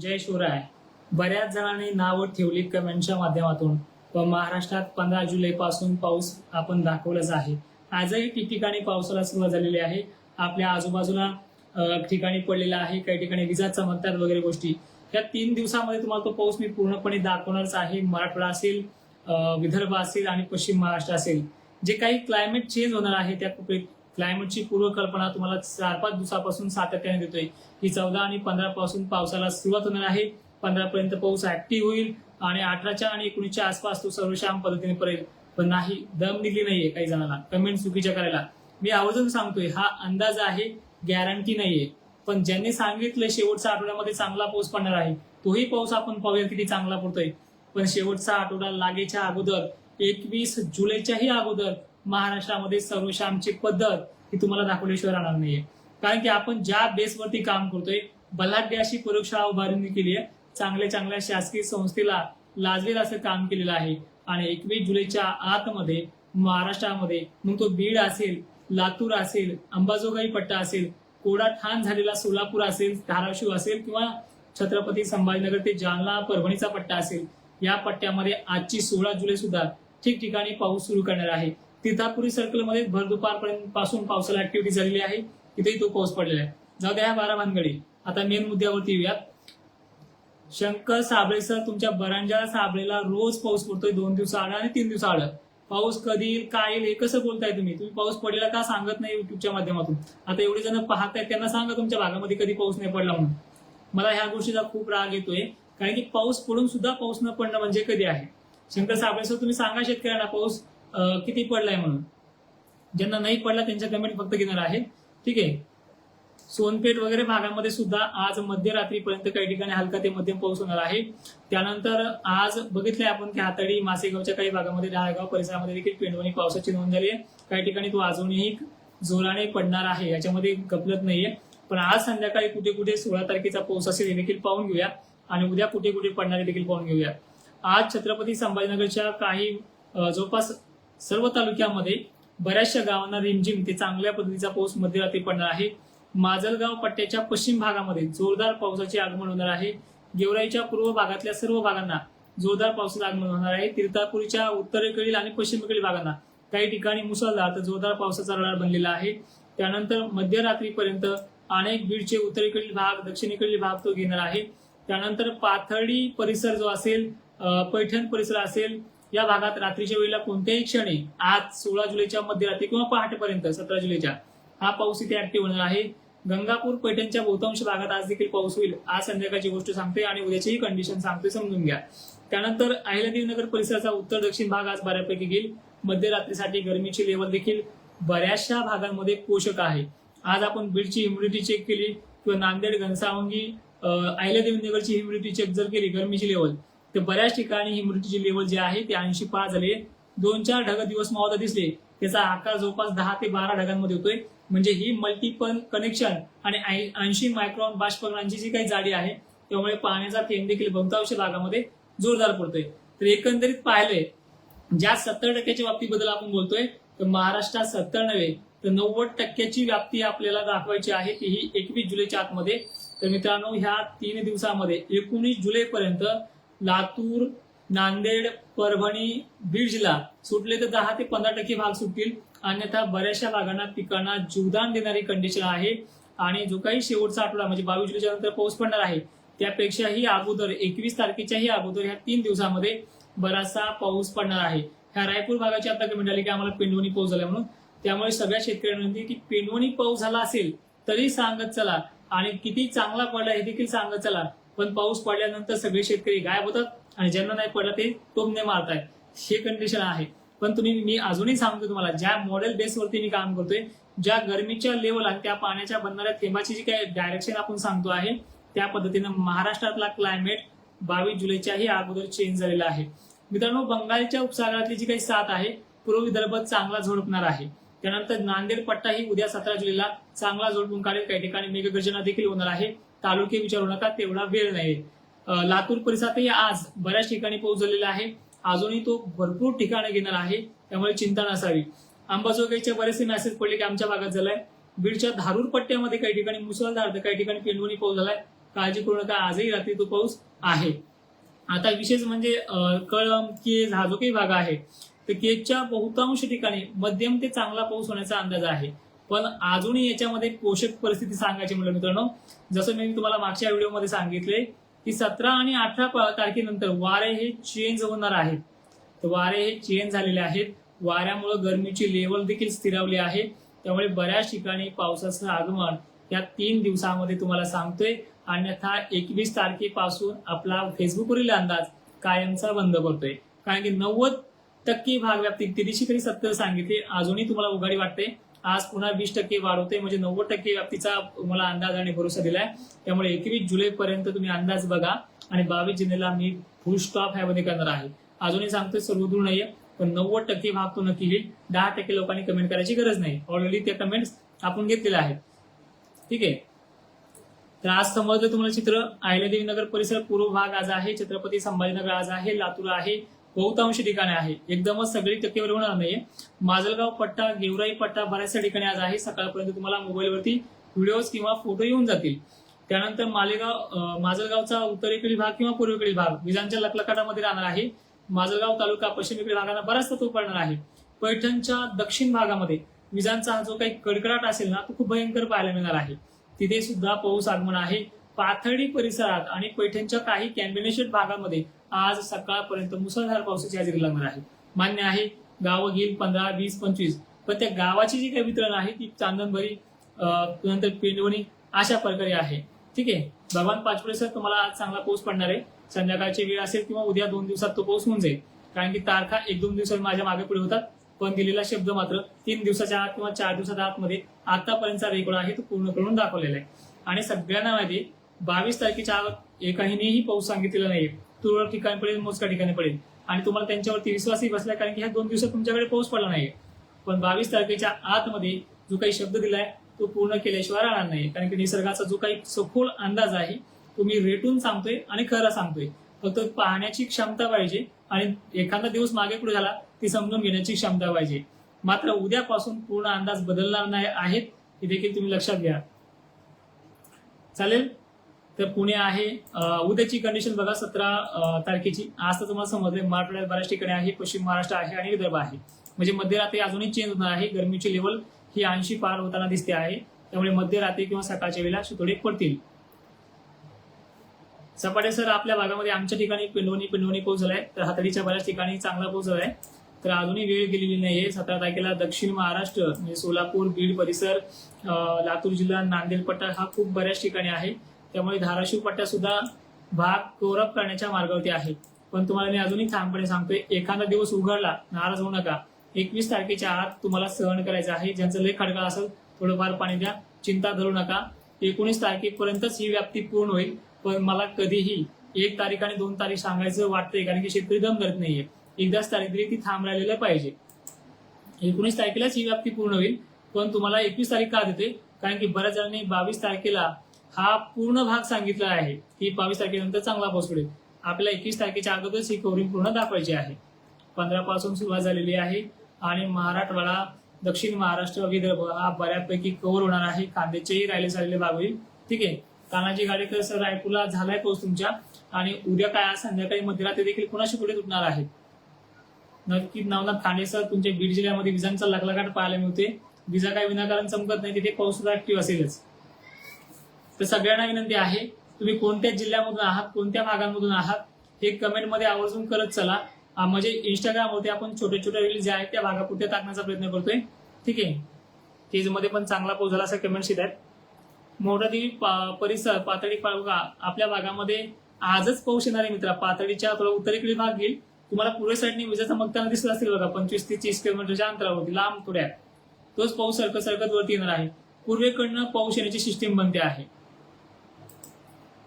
जय शिवराय. बऱ्याच जणांनी नावं ठेवली कमेंटच्या माध्यमातून. व महाराष्ट्रात पंधरा जुलै पासून पाऊस आपण दाखवलाच आहे. आजही ठिकठिकाणी पावसाला सुरुवात झालेली आहे. आपल्या आजूबाजूला ठिकाणी पडलेला आहे. काही ठिकाणी विजा चमकतात वगैरे गोष्टी. या तीन दिवसामध्ये तुम्हाला तो पाऊस मी पूर्णपणे दाखवणारच आहे. मराठवाडा असेल विदर्भ असेल आणि पश्चिम महाराष्ट्र असेल. जे काही क्लायमेट चेंज होणार आहे त्या क्लायमेटची पूर्वकल्पना तुम्हाला चार पाच दिवसापासून सातत्याने देतोय. की चौदा आणि पंधरा पासून पावसाला सुरुवात होणार आहे. पंधरा पर्यंत पाऊस ऍक्टिव्ह होईल आणि अठराच्या आणि एकोणीसच्या आसपास तो सर्वश्याम पद्धतीने पडेल. पण नाही दम निघली नाहीये काही जणांना. कमेंट चुकीच्या करायला. मी आवर्जून सांगतोय हा अंदाज आहे गॅरंटी नाहीये. पण ज्यांनी सांगितलं शेवटच्या आठवड्यामध्ये चांगला पाऊस पडणार आहे तोही पाऊस आपण पाहूया किती चांगला पडतोय. पण शेवटचा आठवडा लागेच्या अगोदर एकवीस जुलैच्याही अगोदर महाराष्ट्रामध्ये सर्वश्यामची पद्धत ही तुम्हाला दाखवल्याशिवाय राहणार नाहीये. कारण की आपण ज्या बेसवरती काम करतोय बलाढ्य अशी प्रयोगशाळा उभारणी केली आहे. चांगल्या चांगल्या शासकीय संस्थेला लाजवेल असं काम केलेलं आहे. आणि एकवीस जुलैच्या आतमध्ये महाराष्ट्रामध्ये मग तो बीड असेल लातूर असेल अंबाजोगाई पट्टा असेल कोडा ठाण झालेला सोलापूर असेल धाराशिव असेल किंवा छत्रपती संभाजीनगर ते जालना परभणीचा पट्टा असेल या पट्ट्यामध्ये आजची सोळा जुलै सुद्धा ठिकठिकाणी पाऊस सुरू करणार आहे. तिथापुरी सर्कलमध्ये भर दुपारपर्यंत पासून पावसाला ऍक्टिव्हिटी झालेली आहे. तिथेही तो पाऊस पडलेला आहे. जाऊ द्या ह्या बारा भानगडी आता मेन मुद्द्यावरती येऊयात. शंकर साबळे सर तुमच्या बरांजा साबळेला रोज पाऊस पडतोय दोन दिवस आड आणि तीन दिवस आड. पाऊस कधी येईल काय येईल हे कसं बोलताय तुम्ही? तुम्ही पाऊस पडलेला का सांगत नाही युट्यूबच्या माध्यमातून? आता एवढे जण पाहतायत त्यांना सांगा तुमच्या भागामध्ये कधी पाऊस नाही पडला म्हणून. मला ह्या गोष्टीचा खूप राग येतोय. कारण की पाऊस पडून सुद्धा पाऊस न पडणं म्हणजे कधी आहे? शंकर साबळे सर तुम्ही सांगा शेतकऱ्यांना पाऊस. किती पडलाय म्हणून? ज्यांना नाही पडला त्यांच्या कमेंट फक्त घेणार आहे ठीक आहे? सोनपेठ वगैरे भागामध्ये सुद्धा आज मध्यरात्रीपर्यंत काही ठिकाणी हलका ते मध्यम पाऊस होणार आहे. त्यानंतर आज बघितलंय आपण की हाताडी मासेगावच्या काही भागामध्ये डहाळगाव परिसरामध्ये देखील पेंडवणी पावसाची नोंद झाली आहे. काही ठिकाणी तो अजूनही जोराने पडणार आहे याच्यामध्ये गपलत नाहीये. पण आज संध्याकाळी कुठे कुठे सोळा तारखेचा पाऊस असेल हे देखील पाहून घेऊया. आणि उद्या कुठे कुठे पडणारे देखील पाहून घेऊया. आज छत्रपती संभाजीनगरच्या काही जवळपास सर्व तालुक्यामध्ये बऱ्याचशा गावांना रिमझिम ते चांगल्या पद्धतीचा पाऊस मध्यरात्री पडणार आहे. माजलगाव पट्ट्याच्या पश्चिम भागामध्ये जोरदार पावसाचे आगमन होणार आहे. गेवराईच्या पूर्व भागातल्या सर्व भागांना जोरदार पावसाचं आगमन होणार आहे. तीर्थापुरीच्या उत्तरेकडील आणि पश्चिमेकडील भागांना काही ठिकाणी मुसळधार तर जोरदार पावसाचा रडार बनलेला आहे. त्यानंतर मध्यरात्रीपर्यंत अनेक बीडचे उत्तरेकडील भाग दक्षिणेकडील भाग तो घेणार आहे. त्यानंतर पाथर्डी परिसर जो असेल पैठण परिसर असेल या भागात रात्रीच्या वेळेला कोणत्याही क्षणी आज सोळा जुलैच्या मध्यरात्री किंवा पहाटेपर्यंत सतरा जुलैच्या हा पाऊस इथे ऍक्टिव्ह होणार आहे. गंगापूर पैठणच्या बहुतांश भागात आज देखील पाऊस होईल. आज संध्याकाळची गोष्ट सांगते आणि उद्याचीही कंडिशन सांगते समजून घ्या. त्यानंतर अहिल्यादेवीनगर परिसराचा उत्तर दक्षिण भाग आज बऱ्यापैकी घेईल. मध्यरात्रीसाठी गरमीची लेवल देखील बऱ्याचशा भागांमध्ये पोषक आहे. आज आपण बीडची ह्युमिडिटी चेक केली किंवा नांदेड घनसावंगी अं, अहिल्यादेवीनगरची ह्युमिडिटी चेक जर केली गरमीची लेवल तर बऱ्याच ठिकाणी ह्युमिडिटीची लेवल जे आहे ते ऐंशी पार झाले. दोन चार ढग दिवस मावता दिसले. त्याचा आकार जवळपास दहा ते बारा ढगांमध्ये होतोय. म्हणजे ही मल्टिपल कनेक्शन आणि ऐंशी मायक्रॉन बाष्पकणांची जी काही जाडी आहे त्यामुळे पाण्याचा थेंब देखील बहुतांश भागामध्ये जोरदार पडतोय. तर एकंदरीत पाहिलंय ज्या सत्तर टक्क्याच्या बाबतीबद्दल आपण बोलतोय तर महाराष्ट्रात सत्तर नव्हे तर नव्वद टक्क्याची व्याप्ती आपल्याला दाखवायची आहे ती ही एकवीस जुलैच्या आतमध्ये. तर मित्रांनो ह्या तीन दिवसामध्ये एकोणीस जुलैपर्यंत लातूर नांदेड परभणी बीड जिल्हा सुटले तर दहा ते पंधरा टक्के भाग सुटतील. अन्यथा बऱ्याचशा भागांना पिकांना जीवदान देणारी कंडिशन आहे. आणि जो काही शेवटचा आठवडा म्हणजे बावीस जुलैच्या नंतर पाऊस पडणार आहे त्यापेक्षाही अगोदर एकवीस तारखेच्याही अगोदर ह्या तीन दिवसामध्ये बराचसा पाऊस पडणार आहे. ह्या रायपूर भागाची आता कमेंट आली की आम्हाला पेंडवणी पाऊस झाला म्हणून. त्यामुळे सगळ्या शेतकऱ्यांना की पेंडवणी पाऊस झाला असेल तरी सांगत चला. आणि किती चांगला पडला हे देखील सांगत चला. पण पाऊस पडल्यानंतर सगळे शेतकरी गायब होतात आणि ज्यांना नाही पडला ते टोमने मारतायत. हे कंडिशन आहे. पण तुम्ही मी अजूनही सांगतो तुम्हाला ज्या मॉडेल बेसवरती मी काम करतोय ज्या गरमीच्या लेवल आणि त्या पाण्याच्या बनणाऱ्या थेंबाची जी काही डायरेक्शन आपण सांगतो आहे त्या पद्धतीनं महाराष्ट्रातला क्लायमेट बावीस जुलैच्याही अगोदर चेंज झालेला आहे. मित्रांनो बंगालच्या उपसागरातली जी काही साथ आहे पूर्व विदर्भ चांगला झोडपणार आहे. त्यानंतर नांदेड पट्टा ही उद्या सतरा जुलैला चांगला झोडपून काढेल. काही ठिकाणी मेघगर्जना देखील होणार आहे. तालुके विचारू नका तेवढा वेळ नाही. लातूर परिसरातही आज बऱ्याच ठिकाणी पाऊस झालेला आहे. अजूनही तो भरपूर ठिकाणं घेणार आहे त्यामुळे चिंता नसावी. अंबाजोगाईचे बरेचसे मेसेज पडले की आमच्या भागात झालाय. बीडच्या धारूर पट्ट्यामध्ये काही ठिकाणी मुसळधार तर काही ठिकाणी पेंडवणी पाऊस झालाय. काळजी करू नका आजही रात्री तो पाऊस आहे. आता विशेष म्हणजे कळम कळंब केज हा जो काही भाग आहे तर केजच्या बहुतांश ठिकाणी मध्यम ते चांगला पाऊस होण्याचा अंदाज आहे. पण अजूनही याच्यामध्ये पोषक परिस्थिती सांगायची म्हटलं मित्रांनो जसं मी तुम्हाला मागच्या व्हिडिओमध्ये सांगितले की सतरा आणि अठरा तारखेनंतर वारे हे चेंज होणार आहेत. तर वारे हे चेंज झालेले आहेत. वाऱ्यामुळे गरमीची लेवल देखील स्थिरावली आहे. त्यामुळे बऱ्याच ठिकाणी पावसाचं आगमन या तीन दिवसामध्ये तुम्हाला सांगतोय. अन्यथा एकवीस तारखेपासून आपला फेसबुकवरील अंदाज कायमचा बंद करतोय कारण की नव्वद टक्के भाग व्याप्ती ते दिवशी तरी सत्तर सांगितले. अजूनही तुम्हाला उघाडी वाटते. आज पुन्हा वीस टक्के वाढ होते. म्हणजे नव्वद टक्के व्याप्तीचा मला अंदाज आणि भरोसा दिलाय. त्यामुळे एकवीस जुलै पर्यंत तुम्ही अंदाज बघा आणि बावीस जुलैला मी फुल स्टॉप ह्यामध्ये करणार आहे. अजूनही सांगतोय सर्वदूर नाहीये पण नव्वद टक्के भाग तो नक्की येईल दहा टक्के लोकांनी कमेंट करायची गरज नाही. ऑलरेडी त्या कमेंट्स आपण घेतलेल्या आहेत. ठीक आहे? तर आज समजलं तुम्हाला चित्र. अहिल्यादेवी नगर परिसर पूर्व भाग आज आहे. छत्रपती संभाजीनगर आज आहे. लातूर आहे. बहुतांश ठिकाणी आहे. एकदमच सगळी टक्केवारी होणार नाही माजलगाव पट्टा गेवराई पट्टा बऱ्याचशा ठिकाणी आज आहे. सकाळपर्यंत तुम्हाला मोबाईलवरती व्हिडिओज किंवा फोटो येऊन जातील. त्यानंतर मालेगाव माजलगावचा उत्तरेकडील भाग किंवा पूर्वेकडील भाग विजांच्या लकलकाटामध्ये राहणार आहे. माजलगाव तालुका पश्चिमेकडील भागांना बराचसा तो पडणार आहे. पैठणच्या दक्षिण भागामध्ये विजांचा जो काही कडकडाट असेल ना तो खूप भयंकर पाहायला मिळणार आहे. तिथे सुद्धा पाऊस आगमन आहे. पाथर्डी परिसरात आणि पैठणच्या काही कॅम्बिनेशन भागामध्ये आज सकाळपर्यंत मुसळधार पावसाची हजेरी लागणार आहे. मान्य आहे गावं घेईल पंधरा वीस पंचवीस. पण त्या गावाची जी काही वितरण आहे ती चांदनभरी नंतर पेंडवणी अशा प्रकारे आहे. ठीक आहे? भगवान पाचपुडे सर तुम्हाला आज चांगला पाऊस पडणार आहे. संध्याकाळची वेळ असेल किंवा उद्या दोन दिवसात तो पाऊस होऊन जाईल. कारण की तारखा एक दोन दिवसात माझ्या मागे पुढे होतात. पण दिलेला शब्द मात्र तीन दिवसाच्या आत किंवा चार दिवसाच्या आतमध्ये आतापर्यंतचा रेकॉर्ड आहे तो पूर्ण करून दाखवलेला आहे. आणि सगळ्यांना माहिती बावीस तारखेच्या आत एकाहीनेही पाऊस सांगितलेला नाहीये. तुरळक ठिकाणी पडेल मोजक्या ठिकाणी पडेल. आणि तुम्हाला त्यांच्यावरती विश्वासही बसला कारण की ह्या दोन दिवसात तुमच्याकडे पाऊस पडला नाही पण बावीस तारखेच्या आतमध्ये जो काही शब्द दिलाय तो पूर्ण केल्याशिवाय राहणार नाही कारण की निसर्गाचा जो काही सखोल अंदाज आहे तो मी रेटून सांगतोय आणि खरं सांगतोय. फक्त पाहण्याची क्षमता पाहिजे आणि एखादा दिवस मागे पुढे झाला ती समजून घेण्याची क्षमता पाहिजे. मात्र उद्यापासून पूर्ण अंदाज बदलणार नाही आहेत हे देखील तुम्ही लक्षात घ्या. चालेल? तर पुणे आहे. उद्याची कंडिशन बघा सतरा तारखेची. आज तर तुम्हाला समजले मराठवाड्यात बऱ्याच ठिकाणी आहे पश्चिम महाराष्ट्र आहे आणि विदर्भ आहे. म्हणजे मध्यरात्री अजूनही चेंज होणार आहे. गरमीची लेवल ही ऐंशी पार होताना दिसते आहे. त्यामुळे मध्यरात्री किंवा सकाळच्या वेळेला शितोडे पडतील. सपाटे सर आपल्या भागामध्ये आमच्या ठिकाणी पिंडवणी पिंडवणी पाऊस झालाय. तर हातडीच्या बऱ्याच ठिकाणी चांगला पाऊस झालाय. तर अजूनही वेळ गेलेली नाहीये. सतरा तारखेला दक्षिण महाराष्ट्र म्हणजे सोलापूर बीड परिसर लातूर जिल्हा नांदेड पट्टा हा खूप बऱ्याच ठिकाणी आहे. त्यामुळे धाराशिव पट्टा सुद्धा भाग कोरप करण्याच्या मार्गावरती आहे. पण तुम्हाला मी अजूनही ठामपणे सांगतोय एखादा दिवस उघडला नाराज होऊ नका. एकवीस तारखेच्या आत तुम्हाला सहन करायचं आहे. ज्यांचं लय खडका असेल थोडंफार पाणी द्या. चिंता धरू नका. एकोणीस तारखेपर्यंतच ही व्याप्ती पूर्ण होईल. पण मला कधीही एक तारीख आणि दोन तारीख सांगायचं वाटतंय कारण की शेतकरी दम करत नाहीये. एकदाच तारीख दिली ती थांब राहिलेलं पाहिजे. एकोणीस तारखेलाच ही व्याप्ती पूर्ण होईल. पण तुम्हाला एकवीस तारीख का देते कारण की बऱ्याच जणांनी बावीस तारखेला हा पूर्ण भाग सांगितला आहे. की बावीस तारखेनंतर चांगला पाऊस पडेल. आपल्याला एकवीस तारखेच्या अगोदरच ही कव्हरिंग पूर्ण दाखवायची आहे. पंधरा पासून सुरुवात झालेली आहे आणि महाराष्ट्रवाडा दक्षिण महाराष्ट्र विदर्भ हा बऱ्यापैकी कव्हर होणार आहे. कांद्याचेही राहिले झालेले भाग होईल. ठीक आहे. तानाजी गाडेकर सर रायपूरला झालाय पाऊस तुमच्या. आणि उद्या काय आज संध्याकाळी मध्यरात्री देखील कुणाशी पुढे तुटणार आहे? नक्की नवनाथ खांडे सर तुमच्या बीड जिल्ह्यामध्ये विजांचा लगलागाट पाहायला मिळते विजा काय विनाकारण चमकत नाही तिथे पाऊस सुद्धा ऍक्टिव्ह असेलच. तर सगळ्यांना विनंती आहे तुम्ही कोणत्या जिल्ह्यामधून आहात कोणत्या भागांमधून आहात हे कमेंटमध्ये आवर्जून करत चला. म्हणजे इंस्टाग्रामवरती आपण छोट्या छोट्या रील जे आहेत त्या भागापुरत्या टाकण्याचा प्रयत्न करतोय. ठीक आहे? केजमध्ये पण चांगला पाऊस झाला असं कमेंट्स येत आहेत. मोठादेवी पा- परिसर पातळी पाळगा आपल्या भागामध्ये आजच पाऊस येणार आहे मित्रा. पातळीच्या थोडा उत्तरेकडे भाग घेईल. तुम्हाला पूर्व साईडने विजा चमकताना दिसत असतील बघा. पंचवीस ते तीस किलोमीटरच्या अंतरावरती लांब थोड्या. तोच पाऊस सरकत सरकत वरती येणार आहे. पूर्वेकडनं पाऊस येण्याची सिस्टीम बनते आहे.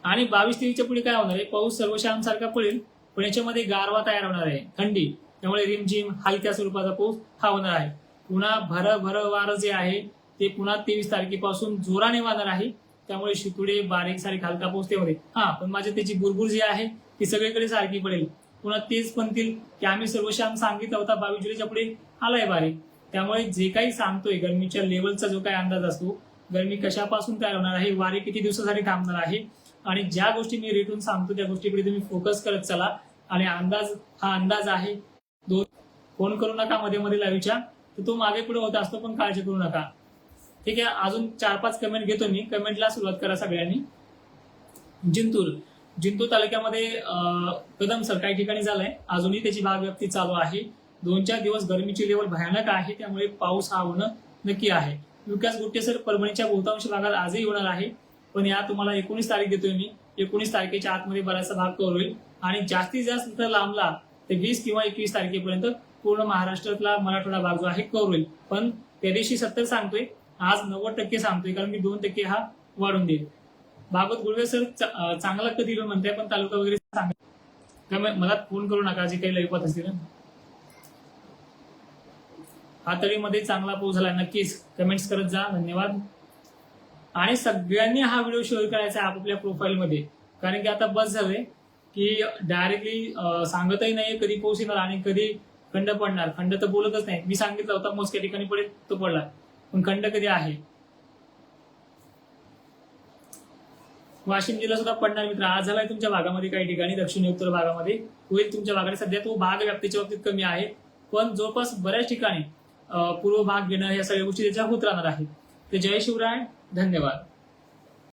आणि बावीस तेवीसच्या पुढे काय होणार आहे? पाऊस सर्व सारखा पडेल. पण याच्यामध्ये गारवा तयार होणार आहे. थंडी. त्यामुळे रिमझिम हलक्या स्वरूपाचा पाऊस हा होणार आहे. पुन्हा भर भर वारं जे आहे ते पुन्हा तेवीस तारखेपासून जोराने वाहणार आहे. त्यामुळे शितुडे बारीक सारीक हलका पाऊस त्यामध्ये हा पण माझी त्याची बुरबुर जी आहे ती सगळीकडे सारखी पडेल. पुन्हा तेच म्हणतील की आम्ही सर्वशाम सांगितला होता बावीस जुलैच्या पुढे आलाय बारीक त्यामुळे जे काही सांगतोय गरमीच्या लेवलचा जो काही अंदाज असतो गरमी कशापासून तयार होणार आहे वारे किती दिवसासाठी थांबणार आहे आणि ज्या गोष्टी मी रेटून सांगतो त्या गोष्टीकडे तुम्ही फोकस करत चला. आणि अंदाज हा अंदाज आहे. दोन फोन करू नका मध्ये मध्ये लाईव्हच्या तर तो मागे पुढे होत असतो पण काळजी करू नका. ठीक आहे अजून चार पाच कमेंट घेतो मी. कमेंटला सुरुवात करा सगळ्यांनी. जिंतूर. जिंतूर तालुक्यामध्ये कदम सर काही ठिकाणी झालंय. अजूनही त्याची भागव्याप्ती चालू आहे. दोन चार दिवस गरमीची लेवल भयानक आहे त्यामुळे पाऊस हा होणं नक्की आहे. विकास गुट्टे सर परभणीच्या बहुतांश भागात आजही होणार आहे. पण या तुम्हाला एकोणीस तारीख देतोय मी. एकोणीस तारखेच्या आतमध्ये बराचसा भाग कव्हर होईल. आणि जास्तीत जास्त तर लांबला ते वीस किंवा एकवीस तारखेपर्यंत पूर्ण महाराष्ट्रातला मराठवाडा भाग जो आहे कव्हर होईल. पण त्या दिवशी सत्तर सांगतोय. आज नव्वद टक्के सांगतोय कारण मी दोन टक्के हा वाढून देईल. भागवत गुळवे सर चांगला कधी म्हणताय पण तालुका वगैरे सांगा मला फोन करू नका जे काही लयपत असतील. हातळीमध्ये चांगला पाऊस झाला नक्कीच. कमेंट्स करत जा. धन्यवाद. आणि सगळ्यांनी हा व्हिडिओ शेअर करायचा आपापल्या प्रोफाईलमध्ये कारण की आता बस झालंय की डायरेक्टली सांगतही नाही कधी पाऊस येणार आणि कधी खंड पडणार. खंड तर बोलतच नाही. मी सांगितलं होता मोजक्या ठिकाणी पडेल तो पडला. पण खंड कधी आहे? वाशिम जिल्हा सुद्धा पडणार मित्र. आज झालाय तुमच्या भागामध्ये काही ठिकाणी दक्षिण उत्तर भागामध्ये. होईल तुमच्या भागाने सध्या तो भाग व्याप्तीच्या बाबतीत कमी आहे. पण जवळपास बऱ्याच ठिकाणी पूर्व भाग घेणं या सगळ्या गोष्टी त्याच्या होत राहणार आहेत. तर जय शिवराय. धन्यवाद।